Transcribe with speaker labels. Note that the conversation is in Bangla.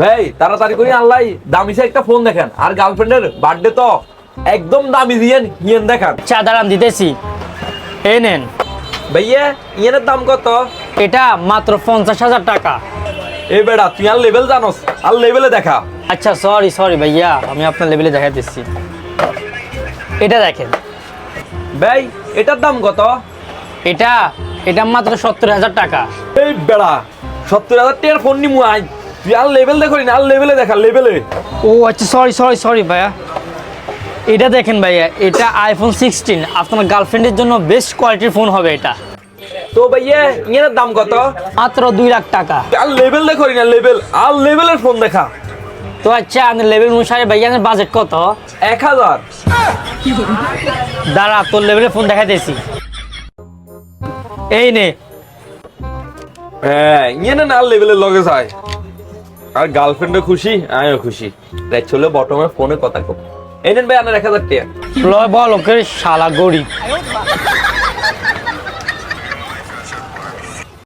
Speaker 1: ভাই তাড়াতাড়ি করে আল্লাহ দামিসে একটা ফোন দেখেন। আর গার্লফ্রেন্ডের বার্থডে তো একদম দামি দিয়েন ইয়েন দেখান।
Speaker 2: চা দাঁড়ান দিতেছি। এই নেন।
Speaker 1: ভাইয়া ইয়েনের দাম কত?
Speaker 2: এটা মাত্র পঞ্চাশ হাজার টাকা।
Speaker 1: এ বেড়া তুই আর লেভেল জানোস? আর লেভেলে দেখা।
Speaker 2: আচ্ছা সরি সরি ভাইয়া আমি আপনার লেভেলে দেখা দিচ্ছি। এটা দেখেন।
Speaker 1: ভাই এটার দাম কত?
Speaker 2: এটা এটা মাত্র সত্তর হাজার টাকা।
Speaker 1: এই বেড়া সত্তর হাজার টাকার ফোন নিমু আই। তুই আর লেভেল দেখো না আর লেভেলে দেখা লেভেলে
Speaker 2: ও আচ্ছা সরি সরি সরি ভাইয়া। এটা দেখেন ভাইয়া এটা আইফোন সিক্সটিন আপনার গার্লফ্রেন্ডের জন্য বেস্ট কোয়ালিটির ফোন হবে এটা।
Speaker 1: তো ভাইয়া ইয়েনের দাম কত?
Speaker 2: মাত্র দুই লাখ টাকা।
Speaker 1: আর লেভেল দেখো না লেভেল আর লেভেলের ফোন দেখা।
Speaker 2: তো আচ্ছা আপনার লেভেল অনুসারে ভাইয়া বাজেট কত?
Speaker 1: এক হাজার।
Speaker 2: দাঁড়া তোর লেভেলের ফোন দেখাইতেছি। এই নে।
Speaker 1: হ্যাঁ ইয়েনে না আর লেভেলের লগে যায়। আর গার্লফ্রেন্ডও খুশি, আমিও খুশি। তাই চলে বটমে ফোনে কথা কব। এই ভাই আপনার এক হাজার টাকা।
Speaker 2: বল, ওকে শালা গরিব।